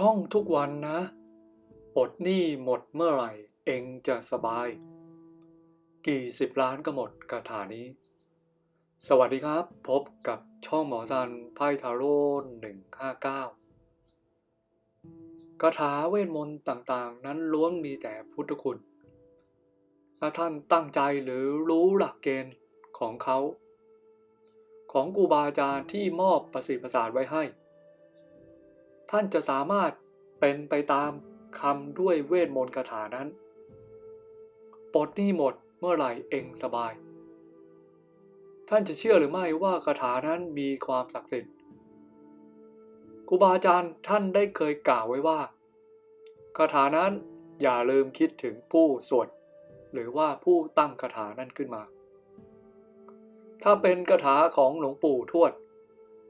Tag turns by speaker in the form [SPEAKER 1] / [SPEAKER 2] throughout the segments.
[SPEAKER 1] ท่องทุกวันนะปลดหนี้หมดเมื่อไหร่ เองจะสบาย กี่สิบล้านก็หมดคาถานี้ สวัสดีครับ พบกับช่องหมอซันไพ่ทาโร่หนึ่งห้าเก้าคาถาเวทมนต์ต่างๆ นั้นล้วนมีแต่พุทธคุณ ถ้าท่านตั้งใจหรือรู้หลักเกณฑ์ของเขา ของครูบาอาจารย์ที่มอบประสิทธิประสาทไว้ให้ ท่านจะสามารถเป็นไปตามคำด้วยเวทมนต์คาถานั้นปลดหนี้หมดเมื่อไหร่เองสบาย ท่านจะเชื่อหรือไม่ว่าคาถานั้นมีความศักดิ์สิทธิ์ครูบาอาจารย์ท่านได้เคยกล่าวไว้ว่าคาถานั้นอย่าลืมคิดถึงผู้สวดหรือว่าผู้ตั้งคาถานั้นขึ้นมา ถ้าเป็นคาถาของหลวงปู่ทวด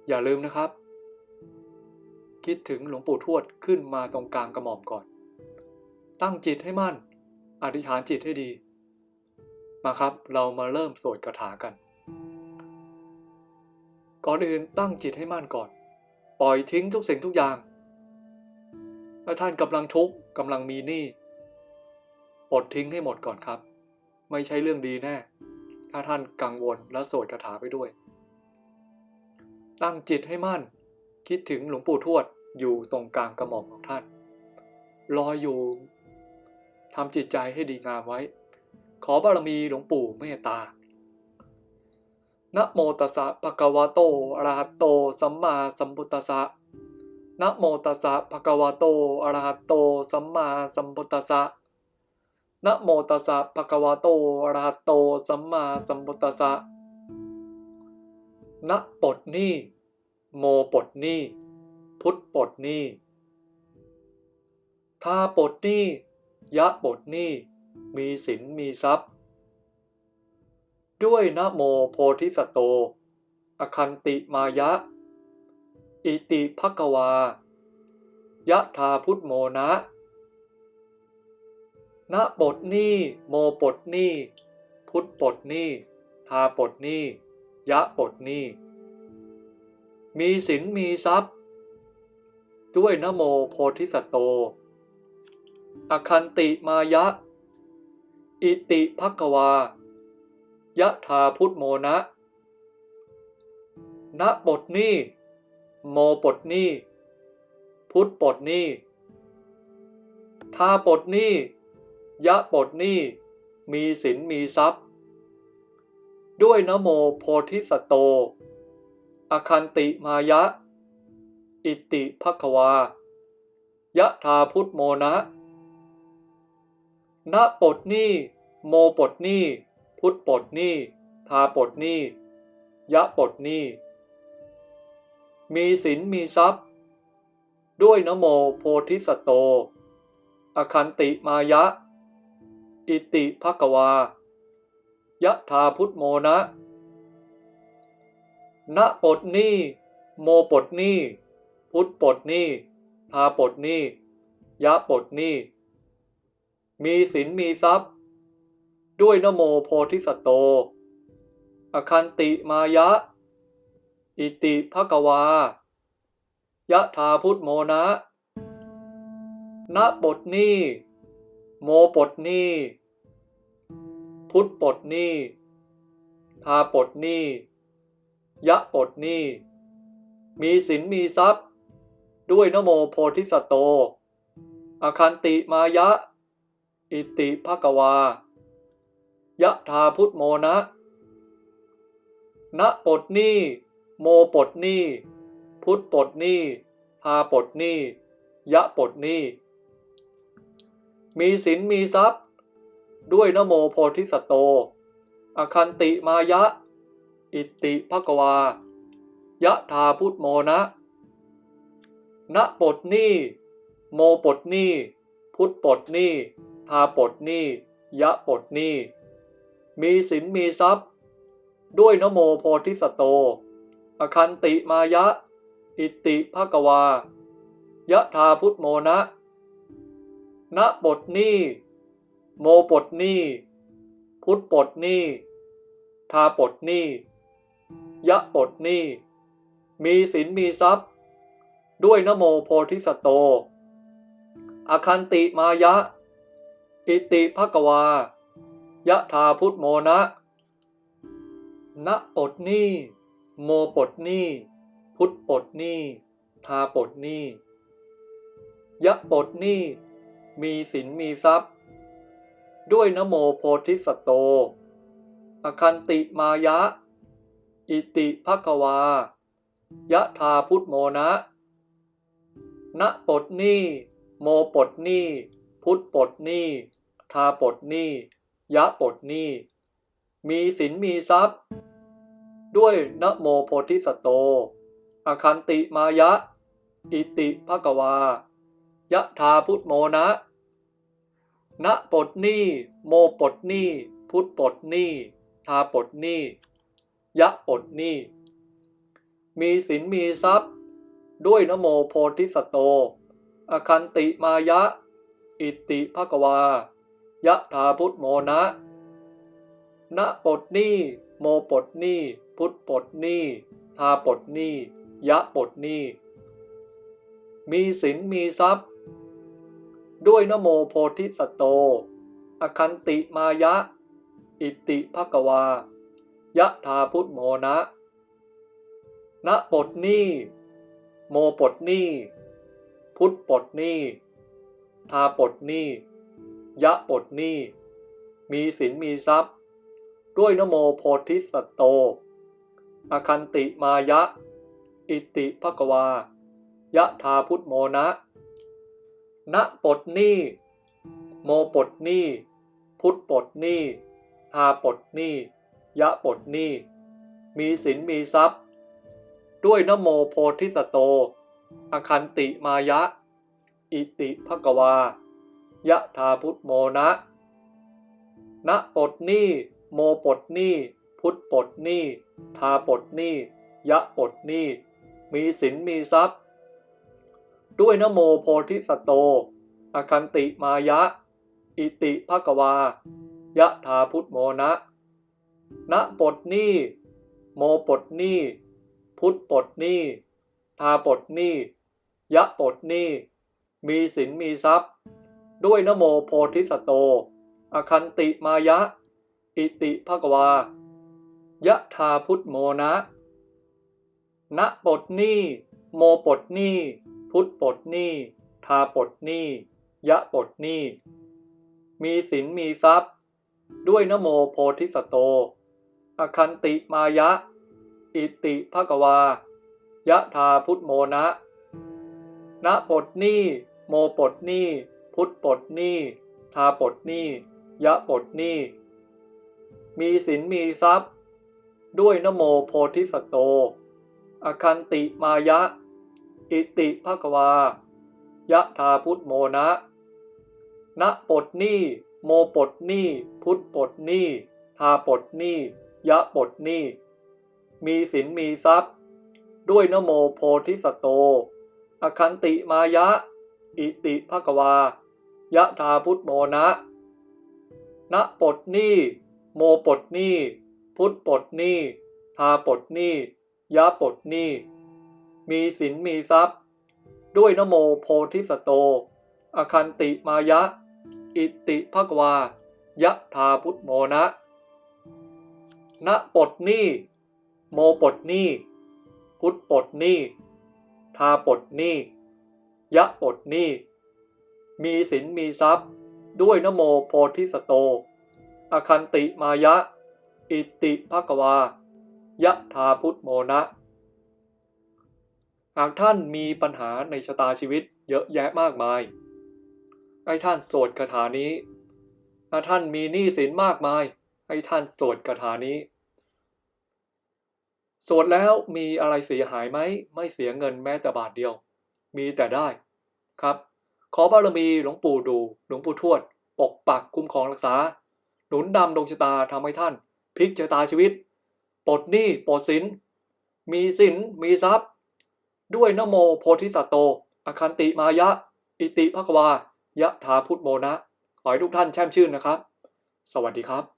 [SPEAKER 1] อย่าลืมนะครับ คิดถึงหลวงปู่ทวดขึ้นมาตรงกลางกระหม่อมก่อน ตั้งจิตให้มั่น อธิษฐานจิตให้ดี มาครับ เรามาเริ่มสวดคาถากัน ก่อนอื่นตั้งจิตให้มั่นก่อน ปล่อยทิ้งทุกสิ่งทุกอย่าง ถ้าท่านกำลังทุกข์กำลังมีหนี้ปลดทิ้งให้หมดก่อนครับ ไม่ใช่เรื่องดีแน่ ถ้าท่านกังวลและสวดคาถาไปด้วย ตั้งจิตให้มั่น คิดถึงหลวงปู่ทวดอยู่ตรงกลางกระหม่อมของท่านรออยู่ทำจิตใจให้ดีงามไว้ ขอบารมีหลวงปู่เมตตานะโมตัสสะภะคะวะโตอะระหะโต สัมมาสัมพุทธัสสะนะโมตัสสะภะคะวะโตอะระหะโต สัมมาสัมพุทธัสสะนะโมตัสสะภะคะวะโตอะระหะโต สัมมาสัมพุทธัสสะนะปดนี้ โมปลดหนี้ พุทธปลดหนี้ทาปลดหนี้ ยะปลดหนี้ มีสินมีทรัพย์ ด้วยนะโมโพธิสัตโต อคันติมายะ อิติภกวา ยะทาพุทธโมนะนะปลดหนี้ โมปลดหนี้ พุทธปลดหนี้ ทาปลดหนี้ ยะปลดหนี้ มีสินมีทรัพย์ ด้วยนโมโพธิสัตโต อคันติมายะ อิติภักวายะทาพุทธโมนะณบทนี้โมปดนี้พุทธปดนี้ทาปดนี้ยะปดนี้มีสินมีทรัพย์ ด้วยนโมโพธิสัตโต อคันติมายะ อิติภควายะทาพุทธโมนะณปดนี้โมปดนี้พุทธปดนี้ทาปดนี้ยะปดนี้มีสินมีทรัพย์ ด้วยนโมโพธิสตโต อคันติมายะ อิติภควายะทาพุทธโมนะ ณปดนี้โมปดนี้พุทธปดนี้ทาปดนี้ยะปดนี้มีสินมีทรัพย์ ด้วยนโมโพธิสัตโต อคันติมายะ อิติภกวายะทาพุทธโมนะณปดนี้โมปดนี้พุทธปดนี้ทาปดนี้ ยะปดนี้ มีสินมีทรัพย์ ด้วยนโมโพธิสัตโต อคันติมายะ อิติภกวา ยะทาพุทธโมนะณปดนี้โมปดนี้พุทธปดนี้ทาปดนี้ยะปดนี้มีสินมีทรัพย์ ด้วยนโมโพธิสัตโต อคันติมายะ อิติภกวา ยะทาพุทธโมนะณปดนี้โมปดนี้พุทธปดนี้ทาปดนี้ยะปดนี้มีสินมีทรัพย์ ด้วยนโมโพธิสตโต อคันติมายะ อิติภกวา ยะทาพุทธโมนะณปดนี้โมปดนี้พุทธปดนี้ทาปดนี้ ยะปดนี้ มีสินมีทรัพย์ ด้วยนโมโพธิสโตอาคันติมายะ อิติภกวา ยะธาพุทโมนะณปดหนี้ โมปดหนี้ พุทธปดหนี้ ทาปดหนี้ ยะปดหนี้ มีสินมีทรัพย์ ด้วยนโมโพธิสโต อคันติมายะ อิติภควายะธาพุทโมนะณปดหนี้โมปดหนี้พุทธปดหนี้ทาปดหนี้ยะปดหนี้มีสินมีทรัพย์ ด้วยนะโมโพธิสตโตอาคันติมายะ อิติภะกวายะธาพุทโมนะณปดหนี้โมปดหนี้พุทธปดหนี้ทาปดหนี้ ยะปลดหนี้ มีสินมีทรัพย์ ด้วยนโมโพธิสตโต อคันติมายะ อิติภกวา ยะธาพุทโมนะณปดหนี้โมปดหนี้พุทธปดหนี้ทาปดหนี้ยะปดหนี้ มีสินมีทรัพย์ ด้วยนโมโพธิสตโต อคันติมายะ อิติภกวา ยะธาพุทโมนะณปดนี้โมปดนี้พุทธปดนี้ทาปดนี้ยะปดนี้มีสินมีทรัพย์ ด้วยนโมโพธิสัตโต อคันติมายะ อิติภกวา ยะธาพุทโมนะณปดนี้โมปดนี้พุทธปดนี้ทาปดนี้ ยะปลดหนี้ มีสินมีทรัพย์ ด้วยนโมโพธิสตโต อคันติมายะ อิติภกวา ยะธาพุทโมนะณปลดหนี้โมปลดหนี้พุทธปลดหนี้ทาปลดหนี้ยะปลดหนี้มีสินมีทรัพย์ ด้วยนโมโพธิสตโต อคันติมายะ อิติภกวา ยะธาพุทโมนะ ณปลดหนี้ โมปลดหนี้ พุทธปลดหนี้ทาปลดหนี้ ยะปลดหนี้ มีสินมีทรัพย์ ด้วยนโมโพธิสัตโต อคันติมายะ อิติภกวา ยะธาพุทโมนะณปลดหนี้ โมปลดหนี้ พุทธปลดหนี้ทาปลดหนี้ ยะปลดหนี้ มีสินมีทรัพย์ ด้วยนโมโพธิสัตโต อคันติมายะ อิติภกวา ยะธาพุทโมนะณปดหนี้โมปดหนี้พุทธปดหนี้ทาปดหนี้ยะปดหนี้มีสินมีทรัพย์ ด้วยนโมโพธิสัตโต อคันติมายะ อิติภกวา ยะธาพุทโมนะณปดหนี้โมปดหนี้พุทธปดหนี้ทาปดหนี้ ยะปลดหนี้ มีสินมีทรัพย์ ด้วยนโมโพธิสโต อคันติมายะ อิติภกวา ยะธาพุทโมนะณปลดหนี้ โมปลดหนี้ พุทธปลดหนี้ทาปลดหนี้ ยะปลดหนี้ มีสินมีทรัพย์ ด้วยนโมโพธิสโต อคันติมายะ อิติภกวา ยะธาพุทโมนะ ณปดหนี้โมปดหนี้พุทธปดหนี้ทาปดหนี้ยะปดหนี้มีสินมีทรัพย์ ด้วยนโมโพธิสัตโต อคันติมายะ อิติภกวายะธาพุทโมนะ หากท่านมีปัญหาในชะตาชีวิตเยอะแยะมากมาย ให้ท่านสวดคาถานี้ ถ้าท่านมีหนี้สินมากมาย ให้ท่านสวดคาถานี้ สวดแล้วมีอะไรเสียหายไหมไม่เสียเงินแม้แต่บาทเดียว มีแต่ได้ครับ ขอบารมีหลวงปู่ดูหลวงปู่ทวด ปกปักคุ้มครองรักษา หนุนดำดวงชะตาทำให้ท่านพลิกชะตาชีวิตปลดหนี้ปลดสินมีสินมีทรัพย์ ด้วยนโมโพธิสัตโต อคันติมายะ อิติภควายะธาพุทโมนะ ขอให้ทุกท่านแช่มชื่นนะครับ สวัสดีครับ